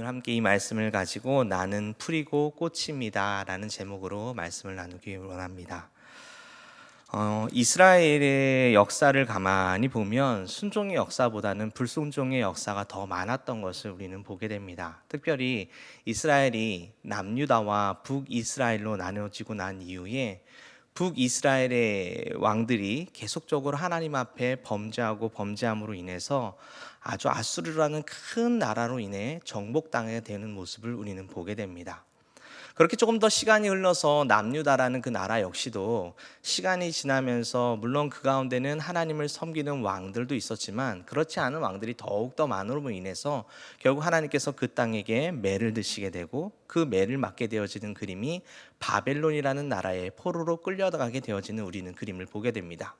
오늘 함께 이 말씀을 가지고 나는 풀이고 꽃입니다 라는 제목으로 말씀을 나누기 원합니다. 어, 이스라엘의 역사를 가만히 보면 순종의 역사보다는 불순종의 역사가 더 많았던 것을 우리는 보게 됩니다. 특별히 이스라엘이 남유다와 북이스라엘로 나눠지고 난 이후에 북이스라엘의 왕들이 계속적으로 하나님 앞에 범죄하고 범죄함으로 인해서 아주 아수르라는 큰 나라로 인해 정복당하게 되는 모습을 우리는 보게 됩니다. 그렇게 조금 더 시간이 흘러서 남유다라는 그 나라 역시도 시간이 지나면서 물론 그 가운데는 하나님을 섬기는 왕들도 있었지만 그렇지 않은 왕들이 더욱 더 많음으로 인해서 결국 하나님께서 그 땅에게 매를 드시게 되고 그 매를 맞게 되어지는 그림이 바벨론이라는 나라의 포로로 끌려가게 되어지는 우리는 그림을 보게 됩니다.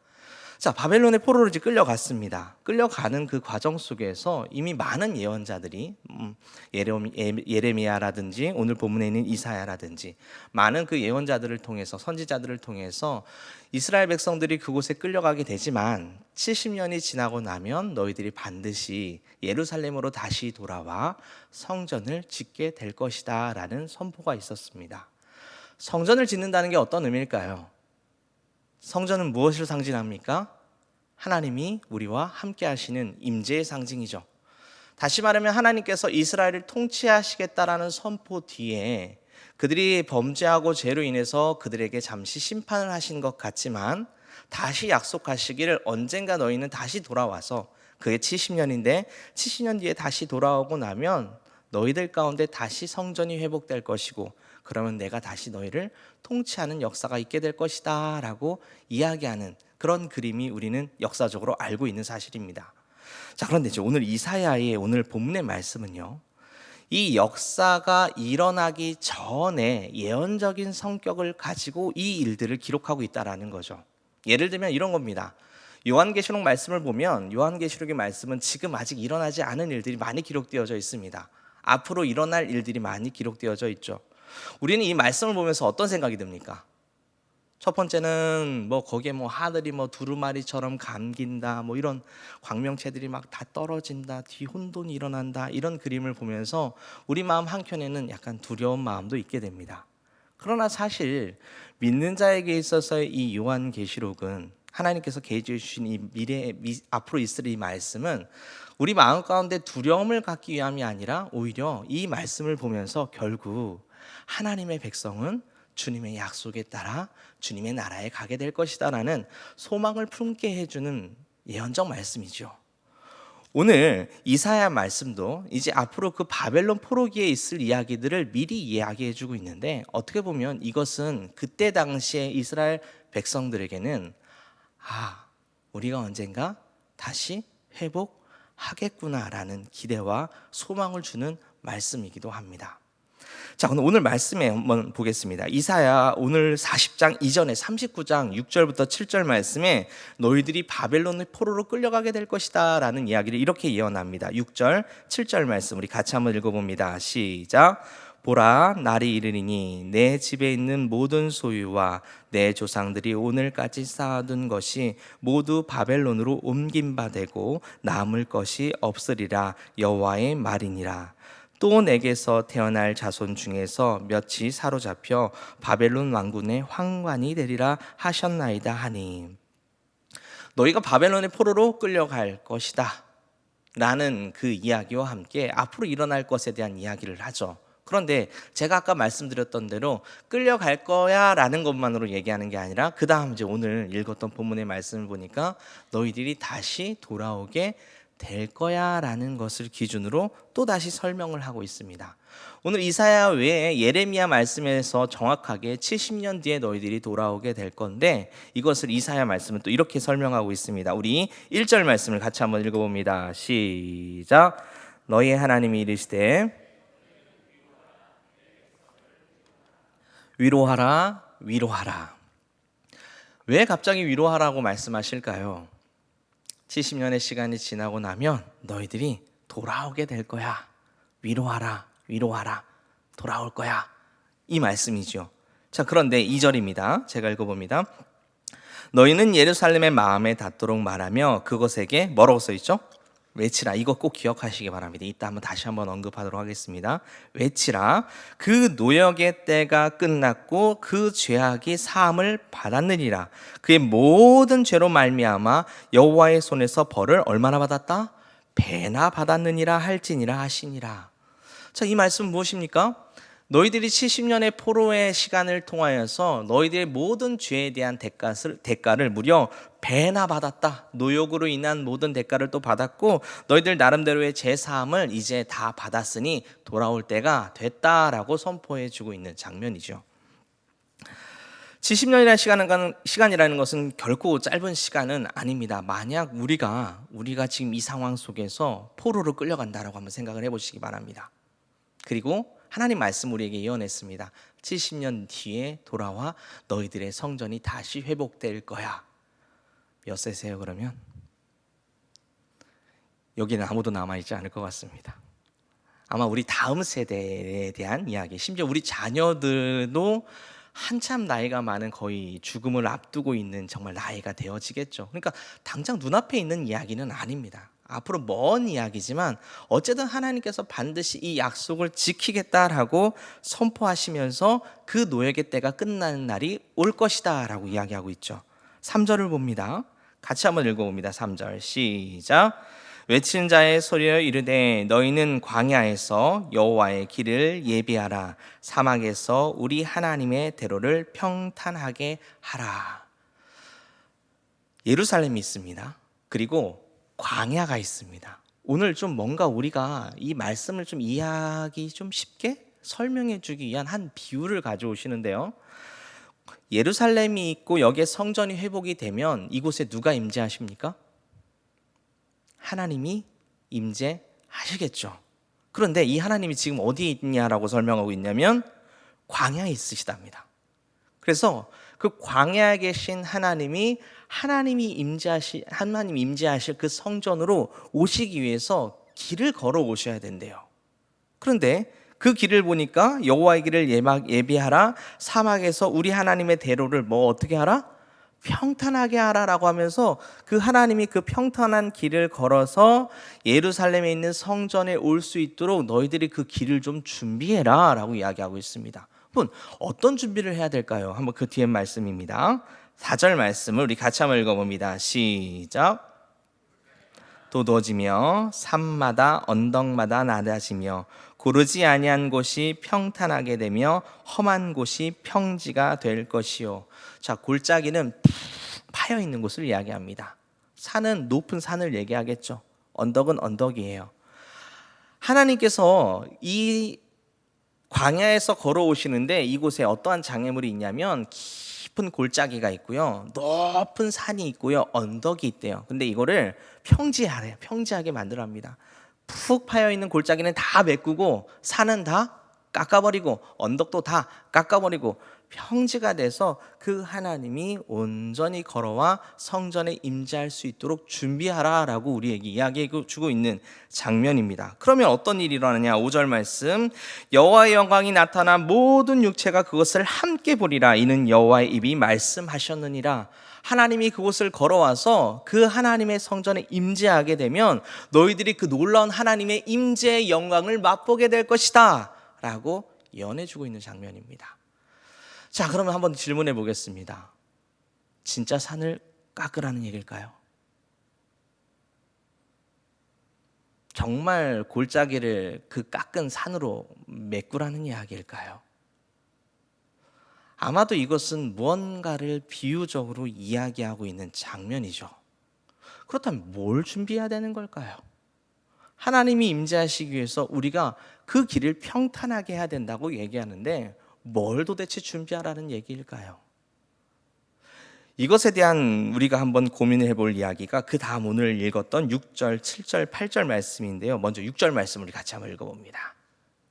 자, 바벨론의 포로로 이제 끌려갔습니다. 끌려가는 그 과정 속에서 이미 많은 예언자들이 음, 예- 예레미야라든지 오늘 본문에 있는 이사야라든지 많은 그 예언자들을 통해서 선지자들을 통해서 이스라엘 백성들이 그곳에 끌려가게 되지만 70년이 지나고 나면 너희들이 반드시 예루살렘으로 다시 돌아와 성전을 짓게 될 것이다라는 선포가 있었습니다. 성전을 짓는다는 게 어떤 의미일까요? 성전은 무엇을 상징합니까? 하나님이 우리와 함께 하시는 임재의 상징이죠. 다시 말하면 하나님께서 이스라엘을 통치하시겠다라는 선포 뒤에 그들이 범죄하고 죄로 인해서 그들에게 잠시 심판을 하신 것 같지만 다시 약속하시기를 언젠가 너희는 다시 돌아와서 그게 70년인데 70년 뒤에 다시 돌아오고 나면 너희들 가운데 다시 성전이 회복될 것이고 그러면 내가 다시 너희를 통치하는 역사가 있게 될 것이다 라고 이야기하는 그런 그림이 우리는 역사적으로 알고 있는 사실입니다. 자, 그런데 이제 오늘 이사야의 오늘 본문의 말씀은요. 이 역사가 일어나기 전에 예언적인 성격을 가지고 이 일들을 기록하고 있다라는 거죠. 예를 들면 이런 겁니다. 요한계시록 말씀을 보면 요한계시록의 말씀은 지금 아직 일어나지 않은 일들이 많이 기록되어져 있습니다. 앞으로 일어날 일들이 많이 기록되어져 있죠. 우리는 이 말씀을 보면서 어떤 생각이 듭니까? 첫 번째는 뭐 거기에 뭐 하늘이 뭐 두루마리처럼 감긴다 뭐 이런 광명체들이 막 다 떨어진다 뒤 혼돈이 일어난다 이런 그림을 보면서 우리 마음 한켠에는 약간 두려운 마음도 있게 됩니다. 그러나 사실 믿는 자에게 있어서의 이 요한 계시록은 하나님께서 계시해 주신 이 미래 미, 앞으로 있을 이 말씀은 우리 마음 가운데 두려움을 갖기 위함이 아니라 오히려 이 말씀을 보면서 결국 하나님의 백성은 주님의 약속에 따라 주님의 나라에 가게 될 것이다라는 소망을 품게 해주는 예언적 말씀이죠. 오늘 이사야 말씀도 이제 앞으로 그 바벨론 포로기에 있을 이야기들을 미리 이야기해 주고 있는데 어떻게 보면 이것은 그때 당시에 이스라엘 백성들에게는 아 우리가 언젠가 다시 회복하겠구나라는 기대와 소망을 주는 말씀이기도 합니다. 자, 그럼 오늘 말씀에 한번 보겠습니다. 이사야 오늘 40장 이전에 39장 6절부터 7절 말씀에 너희들이 바벨론의 포로로 끌려가게 될 것이다 라는 이야기를 이렇게 예언합니다. 6절, 7절 말씀 우리 같이 한번 읽어봅니다. 시작. 보라 날이 이르리니 내 집에 있는 모든 소유와 내 조상들이 오늘까지 쌓아둔 것이 모두 바벨론으로 옮긴 바 되고 남을 것이 없으리라 여호와의 말이니라. 또 내게서 태어날 자손 중에서 몇이 사로잡혀 바벨론 왕군의 황관이 되리라 하셨나이다 하니. 너희가 바벨론의 포로로 끌려갈 것이다. 라는 그 이야기와 함께 앞으로 일어날 것에 대한 이야기를 하죠. 그런데 제가 아까 말씀드렸던 대로 끌려갈 거야 라는 것만으로 얘기하는 게 아니라 그 다음 이제 오늘 읽었던 본문의 말씀을 보니까 너희들이 다시 돌아오게 될 거야 라는 것을 기준으로 또 다시 설명을 하고 있습니다. 오늘 이사야 외에 예레미야 말씀에서 정확하게 70년 뒤에 너희들이 돌아오게 될 건데 이것을 이사야 말씀은 또 이렇게 설명하고 있습니다. 우리 1절 말씀을 같이 한번 읽어봅니다. 시작. 너희 하나님이 이르시되 위로하라 위로하라. 왜 갑자기 위로하라고 말씀하실까요? 70년의 시간이 지나고 나면 너희들이 돌아오게 될 거야. 위로하라, 위로하라, 돌아올 거야. 이 말씀이죠. 자, 그런데 2절입니다. 제가 읽어봅니다. 너희는 예루살렘의 마음에 닿도록 말하며 그것에게 뭐라고 써 있죠? 외치라 이거 꼭 기억하시기 바랍니다. 이따 한번 다시 한번 언급하도록 하겠습니다. 외치라 그 노역의 때가 끝났고 그 죄악이 사함을 받았느니라 그의 모든 죄로 말미암아 여호와의 손에서 벌을 얼마나 받았다? 배나 받았느니라 할지니라 하시니라. 자, 이 말씀은 무엇입니까? 너희들이 70년의 포로의 시간을 통하여서 너희들의 모든 죄에 대한 대가를, 대가를 무려 배나 받았다. 노역으로 인한 모든 대가를 또 받았고 너희들 나름대로의 제 사함을 이제 다 받았으니 돌아올 때가 됐다라고 선포해 주고 있는 장면이죠. 70년이라는 시간은, 시간이라는 것은 결코 짧은 시간은 아닙니다. 만약 우리가 우리가 지금 이 상황 속에서 포로로 끌려간다라고 한번 생각을 해보시기 바랍니다. 그리고 하나님 말씀 우리에게 예언했습니다. 70년 뒤에 돌아와 너희들의 성전이 다시 회복될 거야. 몇 세세요 그러면? 여기는 아무도 남아 있지 않을 것 같습니다. 아마 우리 다음 세대에 대한 이야기, 심지어 우리 자녀들도 한참 나이가 많은 거의 죽음을 앞두고 있는 정말 나이가 되어지겠죠. 그러니까 당장 눈앞에 있는 이야기는 아닙니다. 앞으로 먼 이야기지만 어쨌든 하나님께서 반드시 이 약속을 지키겠다라고 선포하시면서 그 노역의 때가 끝나는 날이 올 것이다라고 이야기하고 있죠. 3절을 봅니다. 같이 한번 읽어봅니다. 3절 시작. 외치는 자의 소리여 이르되 너희는 광야에서 여호와의 길을 예비하라 사막에서 우리 하나님의 대로를 평탄하게 하라. 예루살렘이 있습니다. 그리고 광야가 있습니다. 오늘 좀 뭔가 우리가 이 말씀을 좀 이해하기 좀 쉽게 설명해 주기 위한 한 비유를 가져오시는데요. 예루살렘이 있고 여기에 성전이 회복이 되면 이곳에 누가 임재하십니까? 하나님이 임재하시겠죠. 그런데 이 하나님이 지금 어디에 있냐라고 설명하고 있냐면 광야에 있으시답니다. 그래서 그 광야에 계신 하나님이 하나님이 임재하실 하나님 임재하실 그 성전으로 오시기 위해서 길을 걸어 오셔야 된대요. 그런데 그 길을 보니까 여호와의 길을 예비하라 사막에서 우리 하나님의 대로를 뭐 어떻게 하라? 평탄하게 하라라고 하면서 그 하나님이 그 평탄한 길을 걸어서 예루살렘에 있는 성전에 올 수 있도록 너희들이 그 길을 좀 준비해라라고 이야기하고 있습니다. 분 어떤 준비를 해야 될까요? 한번 그 뒤에 말씀입니다. 4절 말씀을 우리 같이 한번 읽어봅니다. 시작. 도도지며 산마다 언덕마다 낮아지며 고르지 아니한 곳이 평탄하게 되며 험한 곳이 평지가 될 것이요. 자, 골짜기는 푹 파여 있는 곳을 이야기합니다. 산은 높은 산을 얘기하겠죠. 언덕은 언덕이에요. 하나님께서 이 광야에서 걸어오시는데 이곳에 어떠한 장애물이 있냐면 깊은 골짜기가 있고요. 높은 산이 있고요. 언덕이 있대요. 근데 이거를 평지하래요. 평지하게 만들어 합니다. 푹 파여 있는 골짜기는 다 메꾸고 산은 다 깎아버리고 언덕도 다 깎아버리고 평지가 돼서 그 하나님이 온전히 걸어와 성전에 임재할 수 있도록 준비하라라고 우리에게 이야기해 주고 있는 장면입니다. 그러면 어떤 일이 일어나냐? 5절 말씀 여호와의 영광이 나타나 모든 육체가 그것을 함께 보리라 이는 여호와의 입이 말씀하셨느니라. 하나님이 그곳을 걸어와서 그 하나님의 성전에 임재하게 되면 너희들이 그 놀라운 하나님의 임재의 영광을 맛보게 될 것이다. 라고 연해 주고 있는 장면입니다. 자, 그러면 한번 질문해 보겠습니다. 진짜 산을 깎으라는 얘기일까요? 정말 골짜기를 그 깎은 산으로 메꾸라는 이야기일까요? 아마도 이것은 무언가를 비유적으로 이야기하고 있는 장면이죠. 그렇다면 뭘 준비해야 되는 걸까요? 하나님이 임재하시기 위해서 우리가 그 길을 평탄하게 해야 된다고 얘기하는데 뭘 도대체 준비하라는 얘기일까요? 이것에 대한 우리가 한번 고민을 해볼 이야기가 그 다음 오늘 읽었던 6절, 7절, 8절 말씀인데요. 먼저 6절 말씀 우리 같이 한번 읽어봅니다.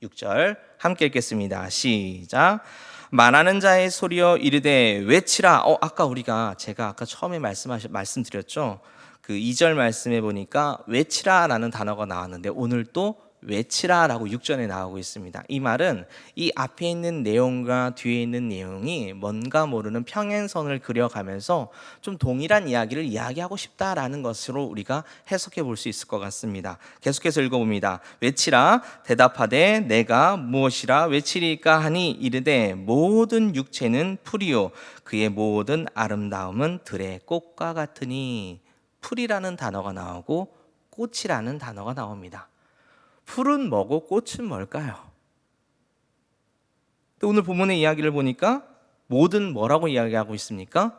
6절 함께 읽겠습니다. 시작. 말하는 자의 소리여 이르되 외치라. 어 아까 우리가 제가 아까 처음에 말씀하시 말씀드렸죠. 그 2절 말씀해 보니까 외치라라는 단어가 나왔는데 오늘 또 외치라라고 6절에 나오고 있습니다. 이 말은 이 앞에 있는 내용과 뒤에 있는 내용이 뭔가 모르는 평행선을 그려가면서 좀 동일한 이야기를 이야기하고 싶다라는 것으로 우리가 해석해 볼 수 있을 것 같습니다. 계속해서 읽어봅니다. 외치라 대답하되 내가 무엇이라 외치리까 하니 이르되 모든 육체는 풀이요 그의 모든 아름다움은 들의 꽃과 같으니 풀이라는 단어가 나오고 꽃이라는 단어가 나옵니다. 풀은 뭐고 꽃은 뭘까요? 또 오늘 본문의 이야기를 보니까 모든 뭐라고 이야기하고 있습니까?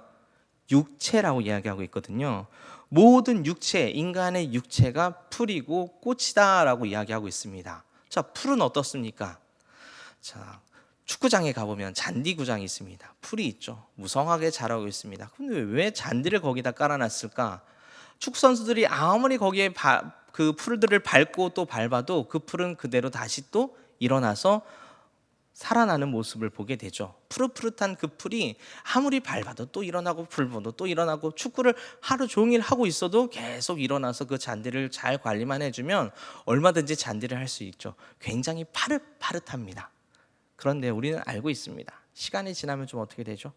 육체라고 이야기하고 있거든요. 모든 육체, 인간의 육체가 풀이고 꽃이다라고 이야기하고 있습니다. 자, 풀은 어떻습니까? 자, 축구장에 가보면 잔디구장이 있습니다. 풀이 있죠. 무성하게 자라고 있습니다. 근데 왜 잔디를 거기다 깔아놨을까? 축구 선수들이 아무리 거기에 바, 그 풀들을 밟고 또 밟아도 그 풀은 그대로 다시 또 일어나서 살아나는 모습을 보게 되죠. 푸릇푸릇한 그 풀이 아무리 밟아도 또 일어나고 불보도 또 일어나고 축구를 하루 종일 하고 있어도 계속 일어나서 그 잔디를 잘 관리만 해주면 얼마든지 잔디를 할 수 있죠. 굉장히 파릇파릇합니다. 그런데 우리는 알고 있습니다. 시간이 지나면 좀 어떻게 되죠?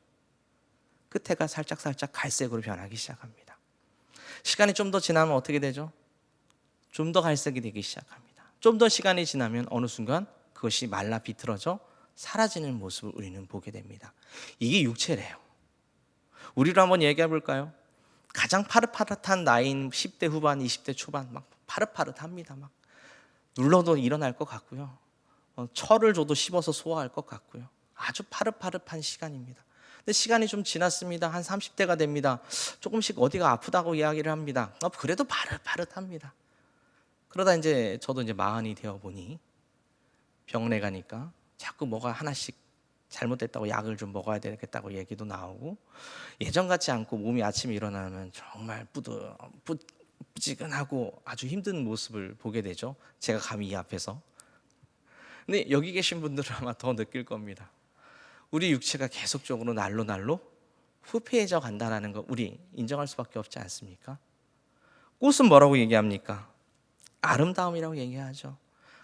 끝에가 살짝살짝 갈색으로 변하기 시작합니다. 시간이 좀 더 지나면 어떻게 되죠? 좀 더 갈색이 되기 시작합니다. 좀 더 시간이 지나면 어느 순간 그것이 말라 비틀어져 사라지는 모습을 우리는 보게 됩니다. 이게 육체래요. 우리로 한번 얘기해 볼까요? 가장 파릇파릇한 나이인 10대 후반, 20대 초반 막 파릇파릇합니다. 막 눌러도 일어날 것 같고요. 어, 철을 줘도 씹어서 소화할 것 같고요. 아주 파릇파릇한 시간입니다. 근데 시간이 좀 지났습니다. 한 30대가 됩니다. 조금씩 어디가 아프다고 이야기를 합니다. 어, 그래도 파릇파릇합니다. 그러다 이제 저도 이제 마흔이 되어 보니 병원에 가니까 자꾸 뭐가 하나씩 잘못됐다고 약을 좀 먹어야 되겠다고 얘기도 나오고 예전 같지 않고 몸이 아침에 일어나면 정말 뿌듯 뿌, 뿌지근하고 아주 힘든 모습을 보게 되죠. 제가 감히 이 앞에서. 근데 여기 계신 분들은 아마 더 느낄 겁니다. 우리 육체가 계속적으로 날로 날로 후패해져 간다라는 거 우리 인정할 수밖에 없지 않습니까? 꽃은 뭐라고 얘기합니까? 아름다움이라고 얘기하죠.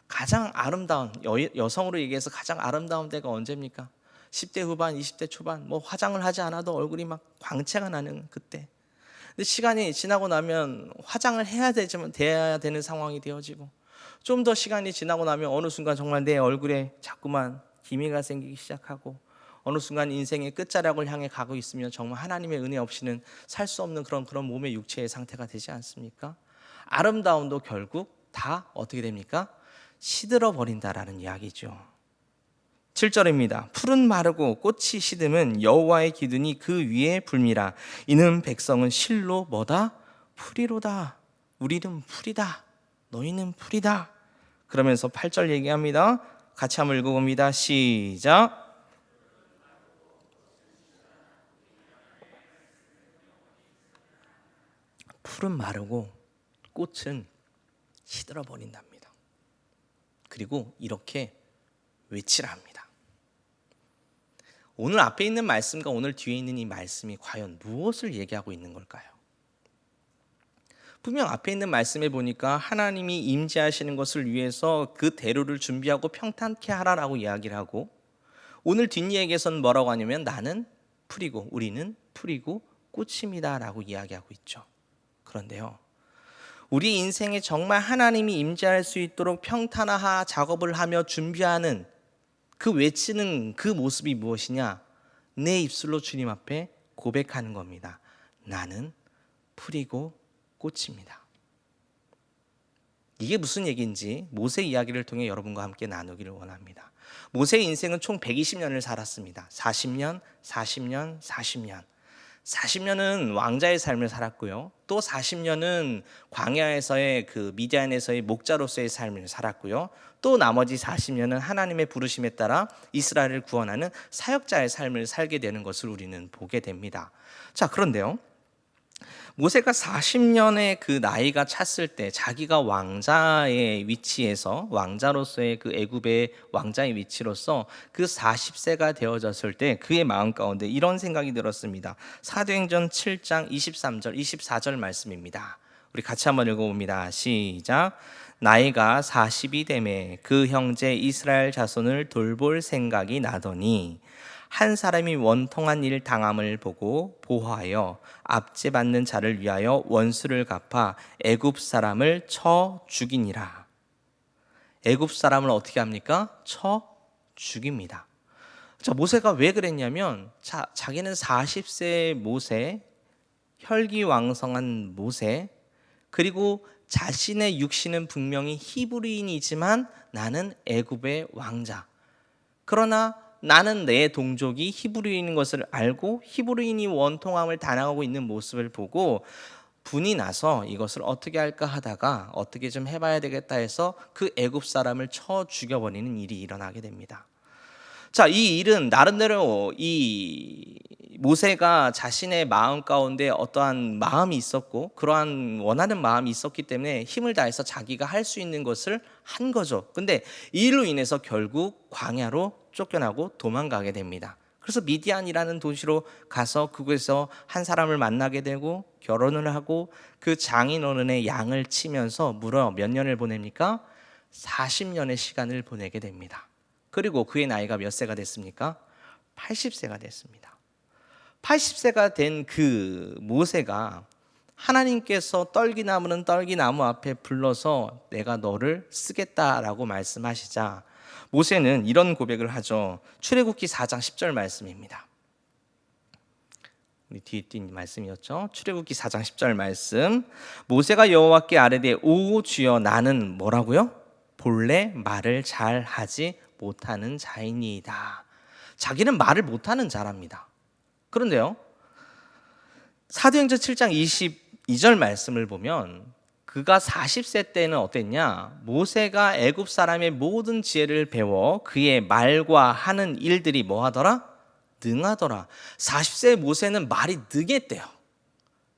가장 아름다운 여, 성으로 얘기해서 가장 아름다운 때가 언제입니까? 10대 후반, 20대 초반 뭐 화장을 하지 않아도 얼굴이 막 광채가 나는 그때. 근데 시간이 지나고 나면 화장을 해야 되지만 돼야 되는 상황이 되어지고 좀 더 시간이 지나고 나면 어느 순간 정말 내 얼굴에 자꾸만 기미가 생기기 시작하고 어느 순간 인생의 끝자락을 향해 가고 있으면 정말 하나님의 은혜 없이는 살 수 없는 그런 그런 몸의 육체의 상태가 되지 않습니까? 아름다움도 결국 다 어떻게 됩니까? 시들어 버린다라는 이야기죠. 7절입니다. 푸른 마르고 꽃이 시듬은 여호와의 기둥이 그 위에 불미라. 이는 백성은 실로 뭐다? 풀이로다. 우리는 풀이다. 너희는 풀이다. 그러면서 8절 얘기합니다. 같이 한번 읽어봅니다. 시작. 풀은 마르고 꽃은 시들어 버린답니다. 그리고 이렇게 외치라 합니다. 오늘 앞에 있는 말씀과 오늘 뒤에 있는 이 말씀이 과연 무엇을 얘기하고 있는 걸까요? 분명 앞에 있는 말씀에 보니까 하나님이 임재하시는 것을 위해서 그 대로를 준비하고 평탄케 하라라고 이야기를 하고 오늘 뒷이야기에서는 뭐라고 하냐면 나는 풀이고 우리는 풀이고 꽃입니다라고 이야기하고 있죠. 그런데요. 우리 인생에 정말 하나님이 임재할 수 있도록 평탄화 작업을 하며 준비하는 그 외치는 그 모습이 무엇이냐? 내 입술로 주님 앞에 고백하는 겁니다. 나는 풀이고 꽃입니다. 이게 무슨 얘기인지 모세 이야기를 통해 여러분과 함께 나누기를 원합니다. 모세의 인생은 총 120년을 살았습니다. 40년, 40년, 40년. 40년은 왕자의 삶을 살았고요. 또 40년은 광야에서의 그 미디안에서의 목자로서의 삶을 살았고요. 또 나머지 40년은 하나님의 부르심에 따라 이스라엘을 구원하는 사역자의 삶을 살게 되는 것을 우리는 보게 됩니다. 자, 그런데요. 모세가 40년의 그 나이가 찼을 때 자기가 왕자의 위치에서 왕자로서의 그 애굽의 왕자의 위치로서 그 40세가 되어졌을 때 그의 마음 가운데 이런 생각이 들었습니다. 사도행전 7장 23절 24절 말씀입니다. 우리 같이 한번 읽어봅니다. 시작. 나이가 40이 되매 그 형제 이스라엘 자손을 돌볼 생각이 나더니 한 사람이 원통한 일 당함을 보고 보호하여 압제받는 자를 위하여 원수를 갚아 애굽 사람을 쳐 죽이니라. 애굽 사람을 어떻게 합니까? 쳐 죽입니다. 자, 모세가 왜 그랬냐면 자, 자기는 40세 모세, 혈기왕성한 모세, 그리고 자신의 육신은 분명히 히브리인이지만 나는 애굽의 왕자. 그러나 나는 내 동족이 히브리인인 것을 알고 히브리인이 원통함을 당하고 있는 모습을 보고 분이 나서 이것을 어떻게 할까 하다가 어떻게 좀 해봐야 되겠다 해서 그 애굽 사람을 쳐 죽여버리는 일이 일어나게 됩니다. 자, 이 일은 나름대로 이 모세가 자신의 마음 가운데 어떠한 마음이 있었고 그러한 원하는 마음이 있었기 때문에 힘을 다해서 자기가 할 수 있는 것을 한 거죠. 근데 이 일로 인해서 결국 광야로 쫓겨나고 도망가게 됩니다. 그래서 미디안이라는 도시로 가서 그곳에서 한 사람을 만나게 되고 결혼을 하고 그 장인어른의 양을 치면서 무려 몇 년을 보냅니까? 40년의 시간을 보내게 됩니다. 그리고 그의 나이가 몇 세가 됐습니까? 80세가 됐습니다. 80세가 된 그 모세가 하나님께서 떨기나무는 떨기나무 앞에 불러서 내가 너를 쓰겠다라고 말씀하시자 모세는 이런 고백을 하죠. 출애굽기 4장 10절 말씀입니다. 우리 뒤에 띈 말씀이었죠. 출애굽기 4장 10절 말씀. 모세가 여호와께 아뢰되 오 주여 나는 뭐라고요? 본래 말을 잘 하지 못하는 자이니이다. 자기는 말을 못하는 자랍니다. 그런데요. 사도행전 7장 22절 말씀을 보면 그가 40세 때는 어땠냐? 모세가 애굽 사람의 모든 지혜를 배워 그의 말과 하는 일들이 뭐 하더라? 능하더라. 40세 모세는 말이 능했대요.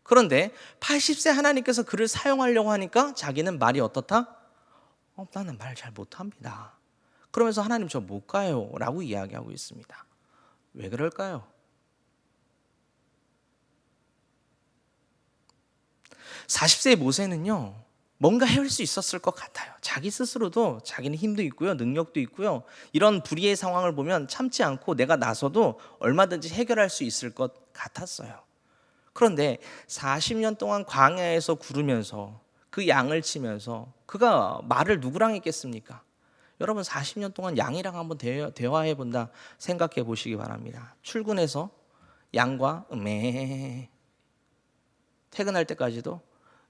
그런데 80세 하나님께서 그를 사용하려고 하니까 자기는 말이 어떻다? 어, 나는 말 잘 못합니다. 그러면서 하나님 저 못 가요. 라고 이야기하고 있습니다. 왜 그럴까요? 40세 모세는요, 뭔가 해올 수 있었을 것 같아요. 자기 스스로도 자기는 힘도 있고요, 능력도 있고요. 이런 불의의 상황을 보면 참지 않고 내가 나서도 얼마든지 해결할 수 있을 것 같았어요. 그런데 40년 동안 광야에서 구르면서 그 양을 치면서 그가 말을 누구랑 했겠습니까? 여러분 40년 동안 양이랑 한번 대화 해 본다 생각해 보시기 바랍니다. 출근해서 양과 음메 퇴근할 때까지도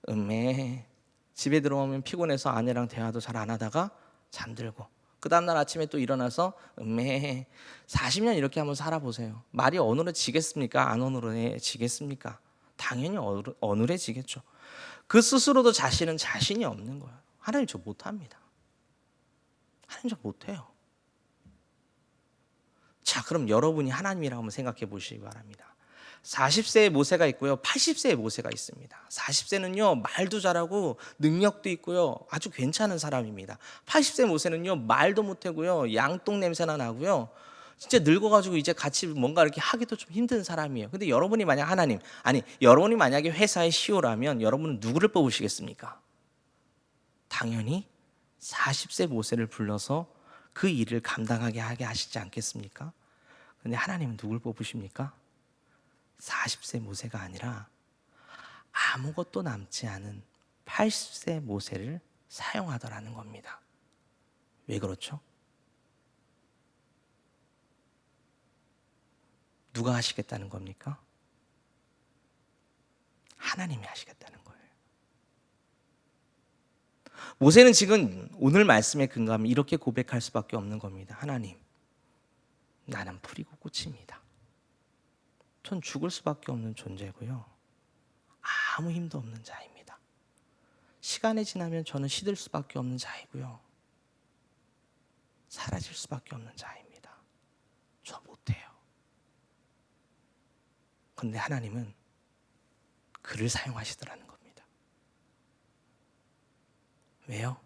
음메 집에 들어오면 피곤해서 아내랑 대화도 잘 안 하다가 잠들고 그 다음날 아침에 또 일어나서 음메 40년 이렇게 한번 살아보세요. 말이 어눌해지겠습니까? 안 어눌해지겠습니까? 당연히 어눌해지겠죠. 그 스스로도 자신은 자신이 없는 거예요. 하나님 저 못합니다. 하나님 저 못해요. 자, 그럼 여러분이 하나님이라고 한번 생각해 보시기 바랍니다. 40세의 모세가 있고요. 80세의 모세가 있습니다. 40세는요, 말도 잘하고 능력도 있고요. 아주 괜찮은 사람입니다. 80세 모세는요, 말도 못하고요. 양똥 냄새나 나고요. 진짜 늙어가지고 이제 같이 뭔가 이렇게 하기도 좀 힘든 사람이에요. 근데 여러분이 만약 하나님, 아니, 여러분이 만약에 회사의 CEO라면 여러분은 누구를 뽑으시겠습니까? 당연히 40세 모세를 불러서 그 일을 감당하게 하게 하시지 않겠습니까? 근데 하나님은 누굴 뽑으십니까? 40세 모세가 아니라 아무것도 남지 않은 80세 모세를 사용하더라는 겁니다. 왜 그렇죠? 누가 하시겠다는 겁니까? 하나님이 하시겠다는 거예요. 모세는 지금 오늘 말씀에 근거하면 이렇게 고백할 수밖에 없는 겁니다. 하나님, 나는 풀이고 꽃입니다. 전 죽을 수밖에 없는 존재고요. 아무 힘도 없는 자입니다. 시간이 지나면 저는 시들 수밖에 없는 자이고요. 사라질 수밖에 없는 자입니다. 저 못해요. 근데 하나님은 그를 사용하시더라는 겁니다. 왜요?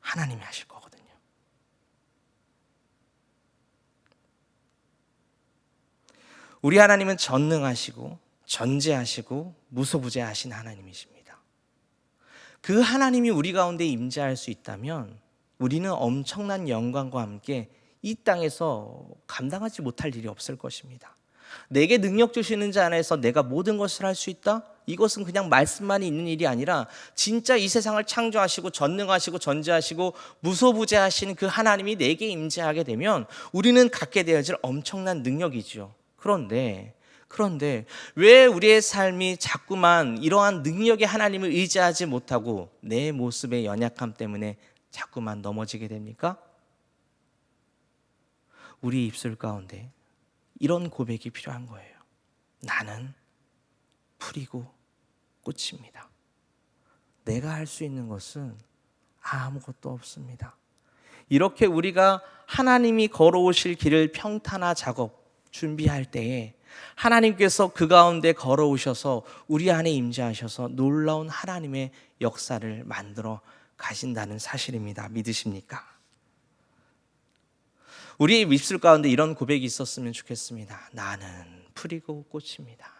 하나님이 하실 거거든요. 우리 하나님은 전능하시고 전제하시고 무소부재하신 하나님이십니다. 그 하나님이 우리 가운데 임재할 수 있다면 우리는 엄청난 영광과 함께 이 땅에서 감당하지 못할 일이 없을 것입니다. 내게 능력 주시는 자 안에서 내가 모든 것을 할 수 있다? 이것은 그냥 말씀만이 있는 일이 아니라 진짜 이 세상을 창조하시고 전능하시고 전지하시고 무소부재하신 그 하나님이 내게 임재하게 되면 우리는 갖게 되어질 엄청난 능력이지요. 그런데 그런데 왜 우리의 삶이 자꾸만 이러한 능력의 하나님을 의지하지 못하고 내 모습의 연약함 때문에 자꾸만 넘어지게 됩니까? 우리 입술 가운데 이런 고백이 필요한 거예요. 나는 풀이고 꽃입니다. 내가 할 수 있는 것은 아무것도 없습니다. 이렇게 우리가 하나님이 걸어오실 길을 평탄화 작업 준비할 때에 하나님께서 그 가운데 걸어오셔서 우리 안에 임재하셔서 놀라운 하나님의 역사를 만들어 가신다는 사실입니다. 믿으십니까? 우리의 입술 가운데 이런 고백이 있었으면 좋겠습니다. 나는 풀이고 꽃입니다.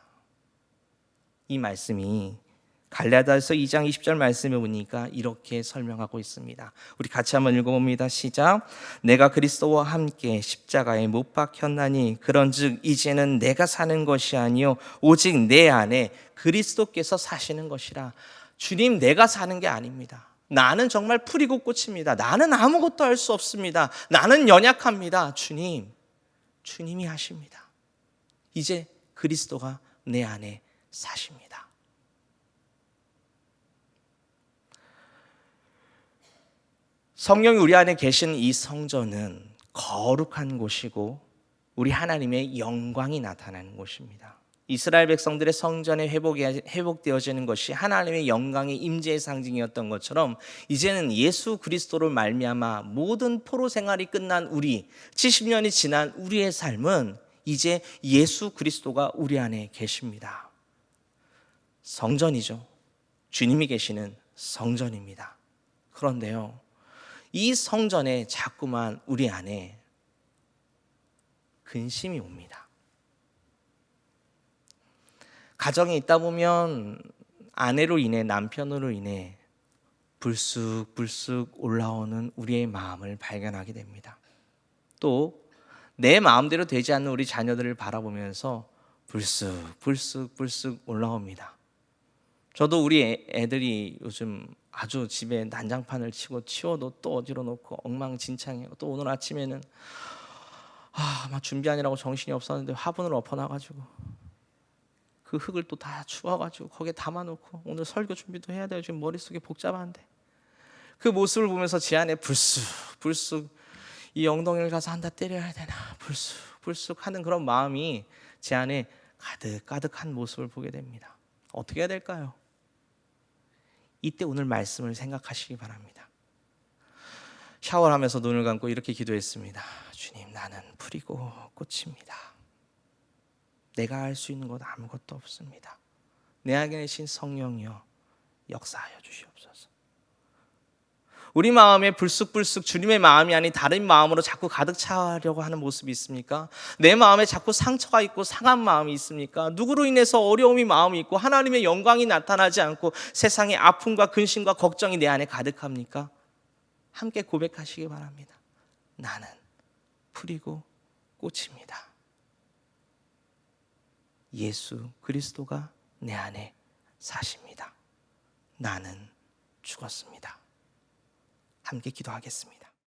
이 말씀이 갈라디아서 2장 20절 말씀에 보니까 이렇게 설명하고 있습니다. 우리 같이 한번 읽어봅니다. 시작. 내가 그리스도와 함께 십자가에 못 박혔나니 그런즉 이제는 내가 사는 것이 아니요 오직 내 안에 그리스도께서 사시는 것이라. 주님 내가 사는 게 아닙니다. 나는 정말 풀이고 꽃입니다. 나는 아무것도 할 수 없습니다. 나는 연약합니다. 주님, 주님이 하십니다. 이제 그리스도가 내 안에 사십니다. 성령이 우리 안에 계신 이 성전은 거룩한 곳이고 우리 하나님의 영광이 나타나는 곳입니다. 이스라엘 백성들의 성전에 회복이 회복되어지는 것이 하나님의 영광의 임재의 상징이었던 것처럼 이제는 예수 그리스도로 말미암아 모든 포로 생활이 끝난 우리 70년이 지난 우리의 삶은 이제 예수 그리스도가 우리 안에 계십니다. 성전이죠. 주님이 계시는 성전입니다. 그런데요. 이 성전에 자꾸만 우리 안에 근심이 옵니다. 가정에 있다 보면 아내로 인해 남편으로 인해 불쑥불쑥 올라오는 우리의 마음을 발견하게 됩니다. 또 내 마음대로 되지 않는 우리 자녀들을 바라보면서 불쑥 불쑥 불쑥 올라옵니다. 저도 우리 애- 애들이 요즘 아주 집에 난장판을 치고 치워도 또 어지러 놓고 엉망진창이에요. 또 오늘 아침에는 아, 막 준비하느라고 정신이 없었는데 화분을 엎어놔가지고 그 흙을 또 다 주워가지고 거기에 담아놓고 오늘 설교 준비도 해야 돼요. 지금 머릿속에 복잡한데 그 모습을 보면서 제 안에 불쑥 불쑥 이 엉덩이를 가서 한 대 때려야 되나 불쑥 불쑥 하는 그런 마음이 제 안에 가득 가득한 모습을 보게 됩니다. 어떻게 해야 될까요? 이때 오늘 말씀을 생각하시기 바랍니다. 샤워를 하면서 눈을 감고 이렇게 기도했습니다. 주님, 나는 풀이고 꽃입니다. 내가 할 수 있는 것 아무것도 없습니다. 내 안에 계신 성령이여 역사하여 주시옵소서. 우리 마음에 불쑥불쑥 주님의 마음이 아닌 다른 마음으로 자꾸 가득 차려고 하는 모습이 있습니까? 내 마음에 자꾸 상처가 있고 상한 마음이 있습니까? 누구로 인해서 어려움이 마음이 있고 하나님의 영광이 나타나지 않고 세상의 아픔과 근심과 걱정이 내 안에 가득합니까? 함께 고백하시기 바랍니다. 나는 풀이고 꽃입니다. 예수 그리스도가 내 안에 사십니다. 나는 죽었습니다. 함께 기도하겠습니다.